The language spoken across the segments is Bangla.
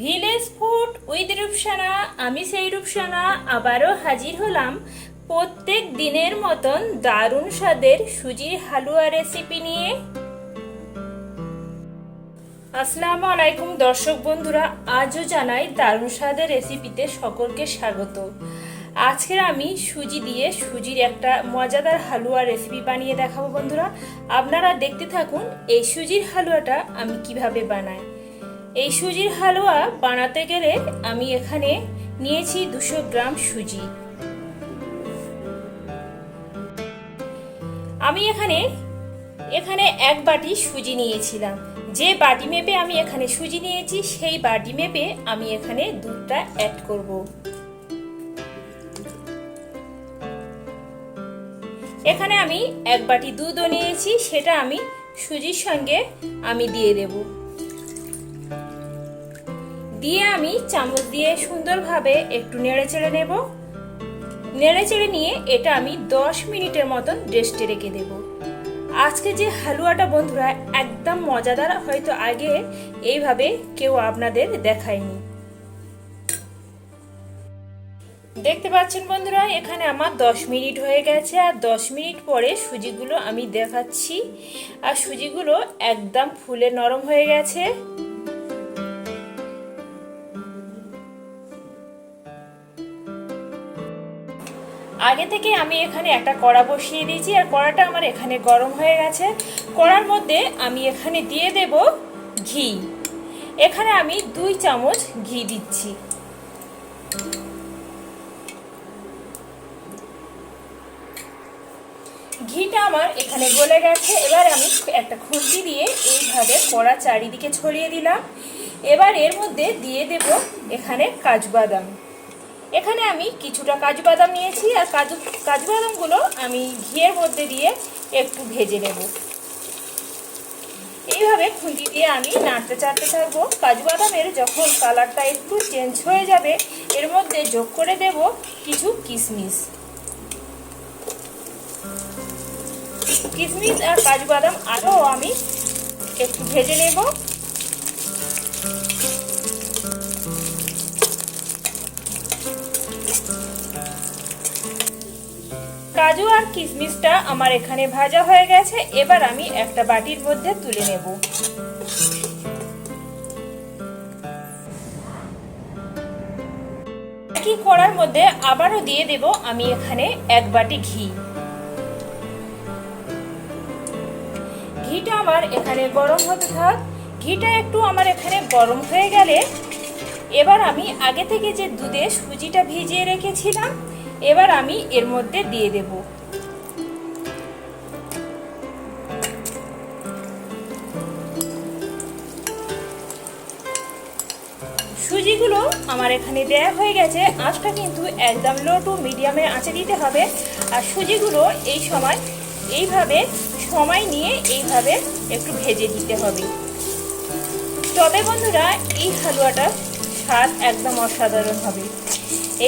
ভিলেজ ফুড উইথ রূপসানা, আমি সেই রূপসানা আবারও হাজির হলাম। প্রত্যেক দিনের মতন দারুণ স্বাদের সুজির হালুয়া রেসিপি নিয়ে। আসসালামু আলাইকুম দর্শক বন্ধুরা, আজও জানাই দারুণ স্বাদের রেসিপিতে সকলকে স্বাগত। আজকের আমি সুজি দিয়ে সুজির একটা মজাদার হালুয়া রেসিপি বানিয়ে দেখাবো বন্ধুরা। আপনারা দেখতে থাকুন এই সুজির হালুয়াটা আমি কীভাবে বানাই। এই সুজির হালুয়া বানাতে গেলে আমি এখানে নিয়েছি দুশো গ্রাম সুজি। আমি এখানে এখানে এক বাটি সুজি নিয়েছিলাম। যে বাটি মেপে আমি এখানে সুজি নিয়েছি, সেই বাটি মেপে আমি এখানে দুধটা অ্যাড করব। এখানে আমি এক বাটি দুধও নিয়েছি, সেটা আমি সুজির সঙ্গে আমি দিয়ে দেব। দিয়ে আমি চামচ দিয়ে সুন্দরভাবে একটু নেড়ে চেড়ে নেব। নেড়ে চেড়ে নিয়ে এটা আমি দশ মিনিটের মতন রেস্টে রেখে দেব। আজকে যে হালুয়াটা বন্ধুরা একদম মজাদার, হয়তো আগে এইভাবে কেউ আপনাদের দেখায়নি। দেখতে পাচ্ছেন বন্ধুরা, এখানে আমার দশ মিনিট হয়ে গেছে আর দশ মিনিট পরে সুজিগুলো আমি দেখাচ্ছি। আর সুজিগুলো একদম ফুলে নরম হয়ে গেছে। আগে থেকে আমি এখানে একটা কড়া বসিয়ে দিয়েছি, আর কড়াটা আমার এখানে গরম হয়ে গেছে। কড়ার মধ্যে আমি এখানে দিয়ে দেব ঘি। এখানে আমি দুই চামচ ঘি দিচ্ছি। ঘিটা আমার এখানে গলে গেছে। এবার আমি একটা খুন্তি দিয়ে এইভাবে কড়া চারিদিকে ছড়িয়ে দিলাম। এবার এর মধ্যে দিয়ে দেব এখানে কাজু বাদাম এখানে আমি কিছুটা কাজু বাদাম নিয়েছি আর কাজু কাজু বাদামগুলো আমি ঘিয়ের মধ্যে দিয়ে একটু ভেজে নেব। এইভাবে খুন্তি দিয়ে আমি নাড়তে চাড়তে থাকব। কাজু বাদামের যখন কালারটা একটু চেঞ্জ হয়ে যাবে, এর মধ্যে যোগ করে দেব কিছু কিশমিশ কিশমিশ আর কাজু বাদাম আরও আমি একটু ভেজে নেব। কাজু আর কিশমিশটা আমার এখানে ভাজা হয়ে গেছে। এবার আমি একটা বাটির মধ্যে তুলে নেব। একই কড়ার মধ্যে আবারও দিয়ে দেব আমি এখানে এক বাটি ঘি। ঘিটা আমার এখানে গরম হতে থাক। ঘিটা একটু আমার এখানে গরম হয়ে গেলে এবার আমি আগে থেকে যে দুধে সুজিটা ভিজিয়ে রেখেছিলাম এবার আমি এর মধ্যে দিয়ে দেব। সুজিগুলো আমার এখানে দেয়া হয়ে গেছে। আঁচটা কিন্তু একদম লো টু মিডিয়ামে আঁচে দিতে হবে। আর সুজিগুলো এই সময় এইভাবে সময় নিয়ে এইভাবে একটু ভেজে দিতে হবে। তবে বন্ধুরা, এই হালুয়াটা স্বাদ একদম অসাধারণ হবে।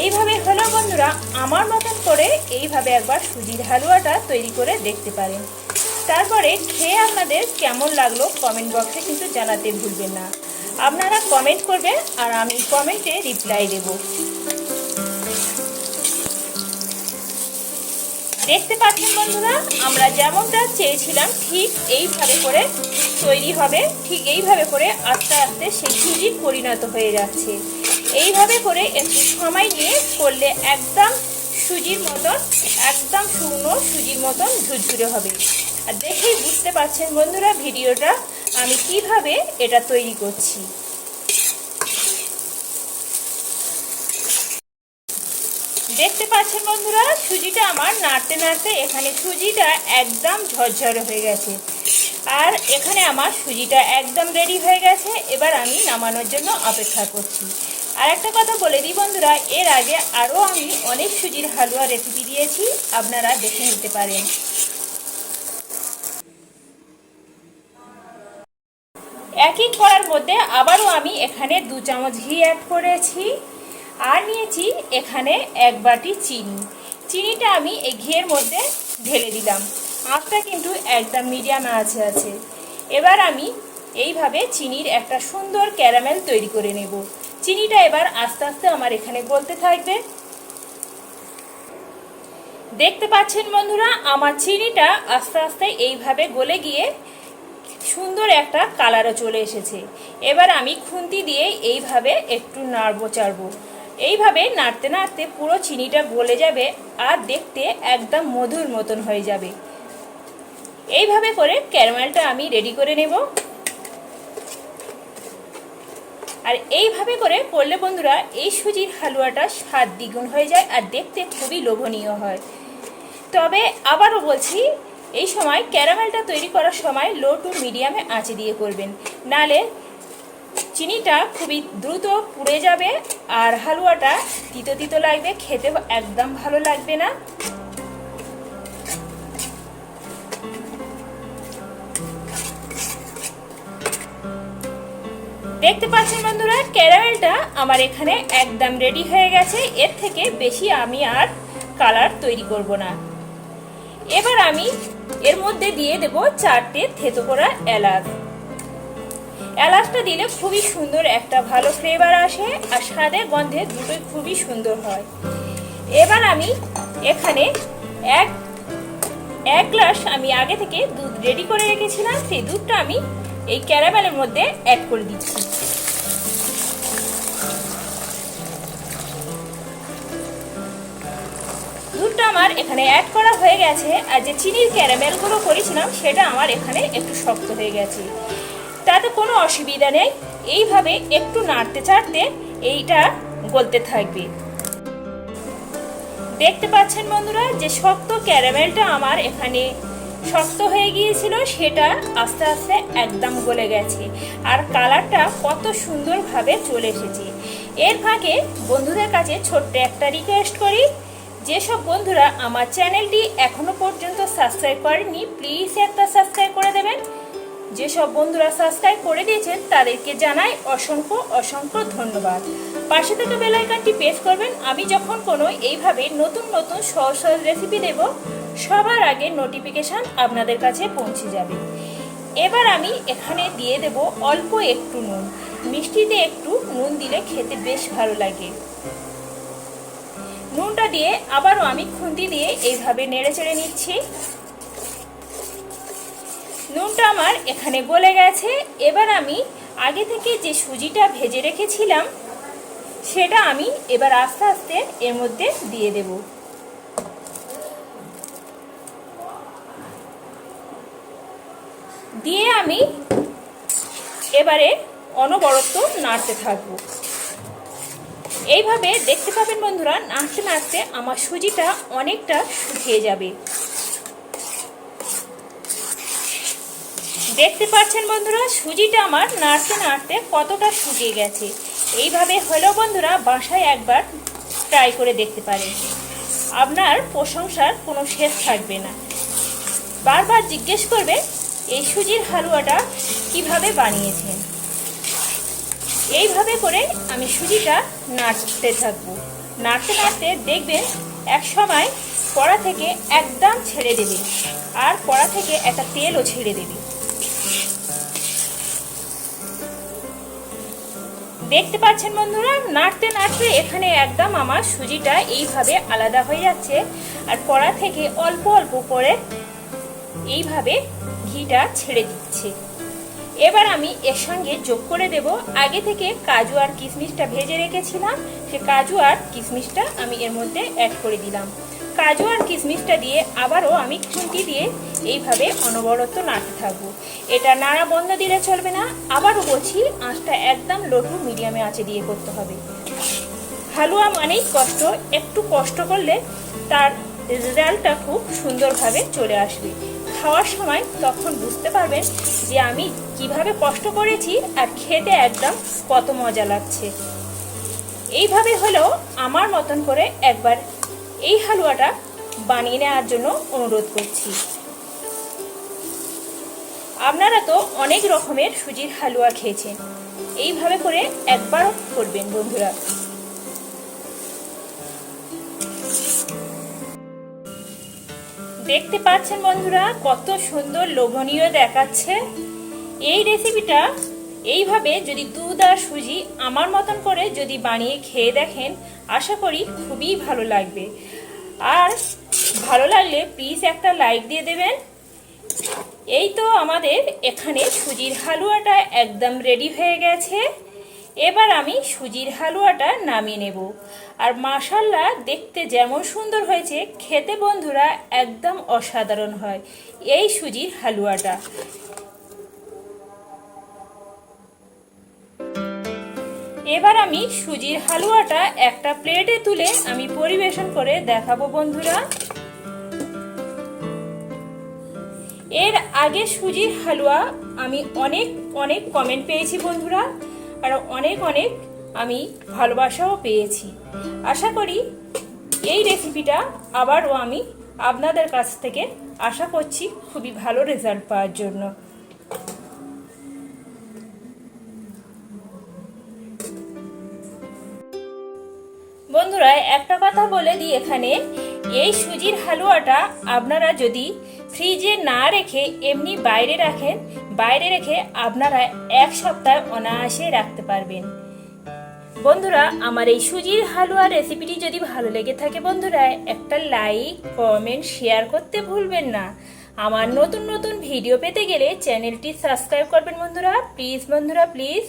এইভাবে হলো বন্ধুরা, আমার মতন করে এইভাবে একবার সুজির হালুয়াটা তৈরি করে দেখতে পারেন। তারপরে খেয়ে আপনাদের কেমন লাগল কমেন্ট বক্সে কিন্তু জানাতে ভুলবেন না। আপনারা কমেন্ট করবেন আর আমি কমেন্টে রিপ্লাই দেব। দেখতে পাচ্ছেন বন্ধুরা, আমরা যেমনটা চেয়েছিলাম, ঠিক এইভাবে করে তৈরি হবে, ঠিক এইভাবে করে আস্তে আস্তে সেই সুজি পরিণত হয়ে যাচ্ছে। এইভাবে করে একটু সময় নিয়ে করলে একদম সুজির মতন, একদম শুকনো সুজির মতন ঝুরঝুরে হবে। আর দেখেই বুঝতে পারছেন বন্ধুরা ভিডিওটা আমি কীভাবে এটা তৈরি করছি। দেখতে পাচ্ছেন বন্ধুরা, সুজিটা আমার নাড়তে নাড়তে এখানে সুজিটা একদম ঝরঝরে হয়ে গেছে। আর এখানে আমার সুজিটা একদম রেডি হয়ে গেছে। এবার আমি নামানোর জন্য অপেক্ষা করছি। আর একটা কথা বলে দিই বন্ধুরা, এর আগে আরও আমি অনেক সুজির হালুয়া রেসিপি দিয়েছি, আপনারা দেখে নিতে পারেন। একই করার মধ্যে আবারও আমি এখানে দু চামচ ঘি অ্যাড করেছি, আর নিয়েছি এখানে এক বাটি চিনি। চিনিটা আমি এই ঘিয়ের মধ্যে ঢেলে দিলাম, আঁচটা কিন্তু একদম মিডিয়াম আছে আছে। এবার আমি এইভাবে চিনির একটা সুন্দর ক্যারামেল তৈরি করে নেব। চিনিটা এবার আস্তে আস্তে আমার এখানে গলতে থাকবে। দেখতে পাচ্ছেন বন্ধুরা, আমার চিনিটা আস্তে আস্তে এইভাবে গলে গিয়ে সুন্দর একটা কালারও চলে এসেছে। এবার আমি খুন্তি দিয়ে এইভাবে একটু নাড়বো, চাড়বো। এইভাবে নাড়তে নাড়তে পুরো চিনিটা গলে যাবে আর দেখতে একদম মধুর মতন হয়ে যাবে। এইভাবে করে ক্যারামেলটা আমি রেডি করে নেব। আর এইভাবে করে করলে বন্ধুরা এই সুজির হালুয়াটা স্বাদ দ্বিগুণ হয়ে যায় আর দেখতে খুবই লোভনীয় হয়। তবে আবারও বলছি, এই সময় ক্যারামেলটা তৈরি করার সময় লো টু মিডিয়ামে আঁচে দিয়ে করবেন। নালে চিনিটা খুবই দ্রুত পুড়ে যাবে আর হালুয়াটা তিতো তিতো লাগবে খেতে একদম ভালো লাগবে না। দেখতে পাচ্ছেন বন্ধুরা, ক্যারামেলটা আমার এখানে একদম রেডি হয়ে গেছে। এর থেকে বেশি আমি আর কালার তৈরি করব না। এবার আমি এর মধ্যে দিয়ে দেব চারটে থেতো করা এলাচ। এলাচটা দিলে খুবই সুন্দর একটা ভালো ফ্লেভার আসে আর স্বাদে গন্ধে দুটোই খুবই সুন্দর হয়। এবার আমি এখানে এক এক গ্লাস আমি আগে থেকে দুধ রেডি করে রেখেছিলাম। সেই দুধটা আমি এই ক্যারামেলের মধ্যে অ্যাড করে দিচ্ছি। দুধটা আমার এখানে অ্যাড করা হয়ে গেছে, আর যে চিনির ক্যারামেলগুলো করেছিলাম, সেটা আমার এখানে একটু শক্ত হয়ে গেছে। তাতে কোনো অসুবিধা নেই, এইভাবে একটু নাড়তে চাড়তে এইটা গলতে থাকবে। দেখতে পাচ্ছেন বন্ধুরা, যে শক্ত ক্যারামেলটা আমার এখানে শক্ত হয়ে গিয়েছিল, সেটা আস্তে আস্তে একদম গলে গেছে। আর কালারটা কত সুন্দরভাবে চলে এসেছে। এর ফাঁকে বন্ধুদের কাছে ছোট্ট একটা রিকোয়েস্ট করি। যেসব বন্ধুরা আমার চ্যানেলটি এখনও পর্যন্ত সাবস্ক্রাইব করেনি প্লিজ একটা সাবস্ক্রাইব করে দেবেন। যেসব বন্ধুরা সাবস্ক্রাইব করে দিয়েছেন, তাদেরকে জানাই অসংখ্য অসংখ্য ধন্যবাদ। পাশে থেকে বেলাইকানটি প্রেস করবেন। আমি যখন কোনো এইভাবে নতুন নতুন সহজ সহজ রেসিপি দেব সবার আগে নোটিফিকেশান আপনাদের কাছে পৌঁছে যাবে। এবার আমি এখানে দিয়ে দেব অল্প একটু নুন। মিষ্টিতে একটু নুন দিলে খেতে বেশ ভালো লাগে। নুনটা দিয়ে আবারও আমি খুন্তি দিয়ে এইভাবে নেড়ে চেড়ে নিচ্ছি। নুনটা আমার এখানে গলে গেছে। এবার আমি আগে থেকে যে সুজিটা ভেজে রেখেছিলাম, সেটা আমি এবার আস্তে আস্তে এর মধ্যে দিয়ে দেব। দিয়ে আমি এবারে অনবরত নাড়তে থাকব। এইভাবে দেখতে পাবেন বন্ধুরা, নাড়তে নাড়তে আমার সুজিটা অনেকটা শুকিয়ে যাবে। দেখতে পাচ্ছেন বন্ধুরা, সুজিটা আমার নাড়তে নাড়তে কতটা শুকিয়ে গেছে। এইভাবে হলেও বন্ধুরা, বাসায় একবার ট্রাই করে দেখতে পারেন। আপনার প্রশংসার কোনো শেষ থাকবে না। বারবার জিজ্ঞেস করবে এই সুজির হালুয়াটা কীভাবে বানিয়েছেন এইভাবে করে আমি সুজিটা নাড়তে থাকব। নাড়তে নাড়তে দেখবেন এক সময় কড়া থেকে একদম ছেড়ে দেবে আর কড়া থেকে একটা তেলও ছেড়ে দেবে। দেখতে পাচ্ছেন বন্ধুরা, নাড়তে নাড়তে এখানে একদম আমার সুজিটা এইভাবে আলাদা হয়ে যাচ্ছে আর কড়া থেকে অল্প অল্প করে এইভাবে ঘিটা ছেড়ে দিচ্ছে। এবার আমি এর সঙ্গে যোগ করে দেব। আগে থেকে কাজু আর কিশমিশটা ভেজে রেখেছিলাম। সে কাজু আর কিশমিশটা আমি এর মধ্যে অ্যাড করে দিলাম। কাজু আর কিশমিশটা দিয়ে আবারও আমি খুন্তি দিয়ে এইভাবে অনবরত নাড়তে থাকব। এটা নাড়া বন্ধ দিলে চলবে না। আবারও বলছি, আঁচটা একদম লটু মিডিয়ামে আঁচে দিয়ে করতে হবে। হালুয়া মানেই কষ্ট। একটু কষ্ট করলে তার রেজাল্টটা খুব সুন্দরভাবে চলে আসবে। খাওয়ার সময় তখন বুঝতে পারবেন যে আমি কীভাবে কষ্ট করেছি আর খেতে একদম কত মজা লাগছে। এইভাবে হলেও আমার মতন করে একবার এই হালুয়াটা বানিয়ে নেওয়ার জন্য অনুরোধ করছি। আপনারা তো অনেক রকমের সুজির হালুয়া খেয়েছেন। এইভাবে করে একবার করবেন বন্ধুরা। দেখতে পাচ্ছেন বন্ধুরা, কত সুন্দর লোভনীয় দেখাচ্ছে। এই রেসিপিটা এইভাবে যদি দুধ আর সুজি আমার মতন করে যদি বানিয়ে খেয়ে দেখেন, আশা করি খুবই ভালো লাগবে। আর ভালো লাগলে প্লিজ একটা লাইক দিয়ে দেবেন। এই তো আমাদের এখানে সুজির হালুয়াটা একদম রেডি হয়ে গেছে। এবার আমি সুজির হালুয়াটা নামিয়ে নেব। আর মাসাল্লা দেখতে যেমন সুন্দর হয়েছে, খেতে বন্ধুরা একদম অসাধারণ হয় এই সুজির হালুয়াটা। এবার আমি সুজির হালুয়াটা একটা প্লেটে তুলে আমি পরিবেশন করে দেখাবো বন্ধুরা। এর আগে সুজির হালুয়া আমি অনেক অনেক কমেন্ট পেয়েছি বন্ধুরা। আর অনেক অনেক আমি ভালোবাসাও পেয়েছি। আশা করি এই রেসিপিটা আবারও আমি আপনাদের কাছ থেকে আশা করছি খুবই ভালো রেজাল্ট পাওয়ার জন্য। বন্ধুরা, একটা কথা বলে দিই এখানে, এই সুজির হালুয়াটা আপনারা যদি ফ্রিজে না রেখে এমনি বাইরে রাখেন, বাইরে রেখে আপনারা এক সপ্তাহ অনায়াসে রাখতে পারবেন। বন্ধুরা, আমার এই সুজির হালুয়া রেসিপিটি যদি ভালো লেগে থাকে বন্ধুরা, একটা লাইক কমেন্ট শেয়ার করতে ভুলবেন না। আমার নতুন নতুন ভিডিও পেতে গেলে চ্যানেলটি সাবস্ক্রাইব করবেন বন্ধুরা। প্লিজ বন্ধুরা প্লিজ